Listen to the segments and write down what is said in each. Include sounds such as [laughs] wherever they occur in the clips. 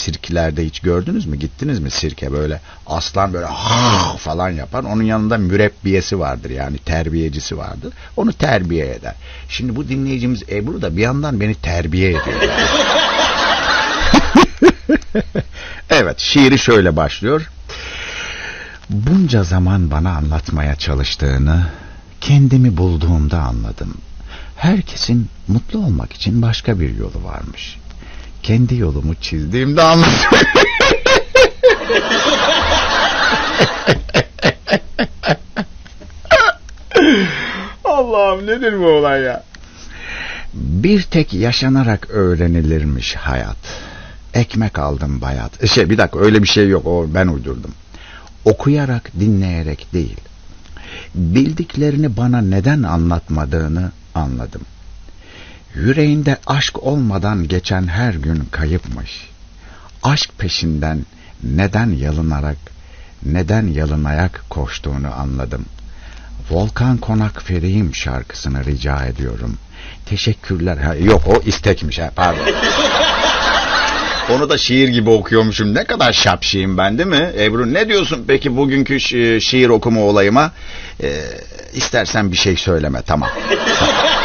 Sirklerde hiç gördünüz mü? Gittiniz mi sirke böyle aslan böyle ha falan yapar. Onun yanında mürebbiyesi vardır yani terbiyecisi vardır. Onu terbiye eder. Şimdi bu dinleyicimiz Ebru da bir yandan beni terbiye ediyor. [laughs] evet şiiri şöyle başlıyor. Bunca zaman bana anlatmaya çalıştığını kendimi bulduğumda anladım. Herkesin mutlu olmak için başka bir yolu varmış. Kendi yolumu çizdiğimde anladım. Allah'ım nedir bu olay ya? Bir tek yaşanarak öğrenilirmiş hayat. Ekmek aldım bayat. E Şey bir dakika öyle bir şey yok o ben uydurdum. Okuyarak dinleyerek değil. Bildiklerini bana neden anlatmadığını anladım. Yüreğinde aşk olmadan geçen her gün kayıpmış. Aşk peşinden neden yalınarak, neden yalınayak koştuğunu anladım. Volkan Konak Feriğim şarkısını rica ediyorum. Teşekkürler. Ha, yok o istekmiş ha pardon. [laughs] Onu da şiir gibi okuyormuşum. Ne kadar şapşiyim ben değil mi? Ebru ne diyorsun peki bugünkü şi- şiir okuma olayıma? Ee, istersen bir şey söyleme tamam. [laughs]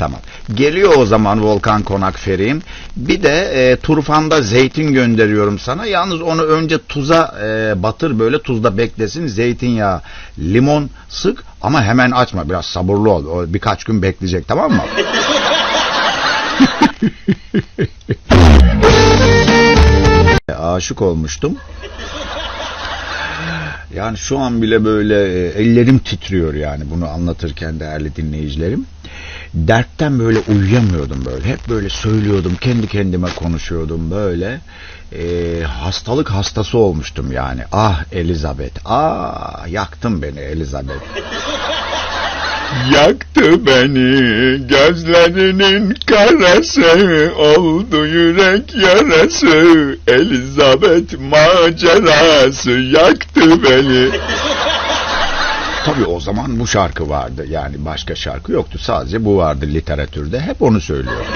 Tamam. Geliyor o zaman Volkan Konak Feri'm. Bir de e, turfanda zeytin gönderiyorum sana. Yalnız onu önce tuza e, batır böyle tuzda beklesin. Zeytinyağı, limon sık ama hemen açma. Biraz sabırlı ol. O birkaç gün bekleyecek tamam mı? [laughs] Aşık olmuştum. Yani şu an bile böyle e, ellerim titriyor yani bunu anlatırken değerli dinleyicilerim. Dertten böyle uyuyamıyordum böyle. Hep böyle söylüyordum, kendi kendime konuşuyordum böyle. E, hastalık hastası olmuştum yani. Ah Elizabeth, ah yaktın beni Elizabeth. [laughs] Yaktı beni gözlerinin karası Oldu yürek yarası Elizabeth macerası Yaktı beni Tabii o zaman bu şarkı vardı. Yani başka şarkı yoktu. Sadece bu vardı literatürde. Hep onu söylüyor. [laughs]